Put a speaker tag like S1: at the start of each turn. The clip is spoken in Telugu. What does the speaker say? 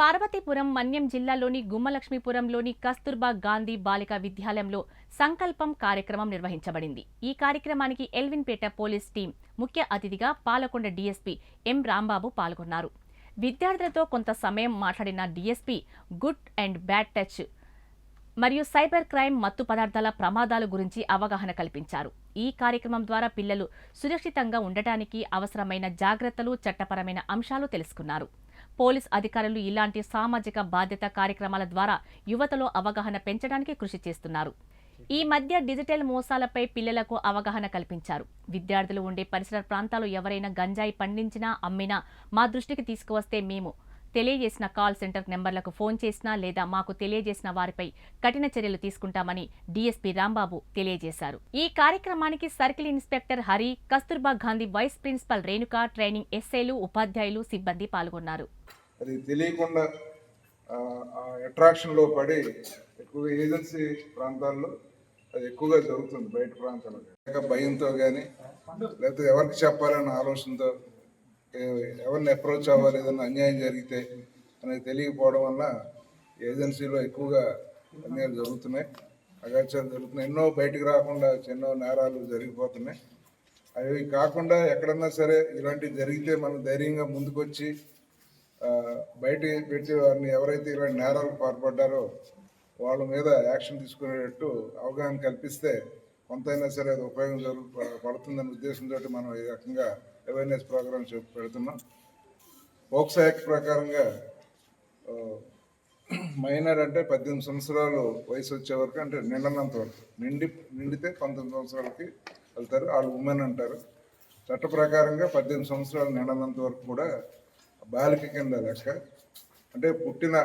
S1: పార్వతీపురం మన్యం జిల్లాలోని గుమ్మలక్ష్మీపురంలోని కస్తూర్బా గాంధీ బాలికా విద్యాలయంలో సంకల్పం కార్యక్రమం నిర్వహించబడింది. ఈ కార్యక్రమానికి ఎల్విన్పేట పోలీస్ టీం ముఖ్య అతిథిగా పాలకొండ డీఎస్పీ ఎం రాంబాబు పాల్గొన్నారు. విద్యార్థులతో కొంత సమయం మాట్లాడిన DSP good and bad touch మరియు సైబర్ క్రైమ్ మత్తు పదార్థాల ప్రమాదాల గురించి అవగాహన కల్పించారు. ఈ కార్యక్రమం ద్వారా పిల్లలు సురక్షితంగా ఉండటానికి అవసరమైన జాగ్రత్తలు చట్టపరమైన అంశాలు తెలుసుకున్నారు. పోలీస్ అధికారులు ఇలాంటి సామాజిక బాధ్యత కార్యక్రమాల ద్వారా యువతలో అవగాహన పెంచడానికి కృషి చేస్తున్నారు. ఈ మధ్య డిజిటల్ మోసాలపై పిల్లలకు అవగాహన కల్పించారు. విద్యార్థులు ఉండే పరిసర ప్రాంతాలు ఎవరైనా గంజాయి పండించినా అమ్మినా మా దృష్టికి తీసుకువస్తే మేము తెలియజేసిన కాల్ సెంటర్ నెంబర్లకు ఫోన్ చేసినా లేదా మాకు తెలియజేసిన వారిపై కఠిన చర్యలు తీసుకుంటామని డీఎస్పీ రాంబాబు తెలియజేశారు. ఈ కార్యక్రమానికి circle inspector Hari Kasturba Gandhi vice principal Renuka training ఎస్ఐలు ఉపాధ్యాయులు సిబ్బంది పాల్గొన్నారు.
S2: అది తెలియకుండా అట్రాక్షన్లో పడి ఎక్కువగా ఏజెన్సీ ప్రాంతాల్లో అది ఎక్కువగా జరుగుతుంది బయట ప్రాంతాల్లో. లేక భయంతో కానీ లేకపోతే ఎవరికి చెప్పాలన్న ఆలోచనతో ఎవరిని అప్రోచ్ అవ్వాలి ఏదైనా అన్యాయం జరిగితే అనేది తెలియకపోవడం వల్ల ఏజెన్సీలో ఎక్కువగా అన్యాయాలు జరుగుతున్నాయి. అగాచాలు జరుగుతున్నాయి. ఎన్నో బయటకు రాకుండా ఎన్నో నేరాలు జరిగిపోతున్నాయి. అవి కాకుండా ఎక్కడన్నా సరే ఇలాంటివి జరిగితే మనం ధైర్యంగా ముందుకొచ్చి బయట పెట్టి వారిని ఎవరైతే ఇలాంటి నేరాలకు పాల్పడ్డారో వాళ్ళ మీద యాక్షన్ తీసుకునేటట్టు అవగాహన కల్పిస్తే కొంతైనా సరే అది ఉపయోగం జరుగు పడుతుందనే ఉద్దేశంతో మనం ఈ రకంగా అవేర్నెస్ ప్రోగ్రామ్స్ పెడుతున్నాం. పోక్సో యాక్ట్ ప్రకారంగా మైనర్ అంటే పద్దెనిమిది సంవత్సరాలు వయసు వచ్చే వరకు అంటే నిండనంత వరకు. నిండి నిండితే పంతొమ్మిది సంవత్సరాలకి వెళ్తారు. వాళ్ళు ఉమెన్ అంటారు. చట్ట ప్రకారంగా పద్దెనిమిది సంవత్సరాలు నిండనంత వరకు కూడా బాలిక కింద లెక్క. అంటే పుట్టిన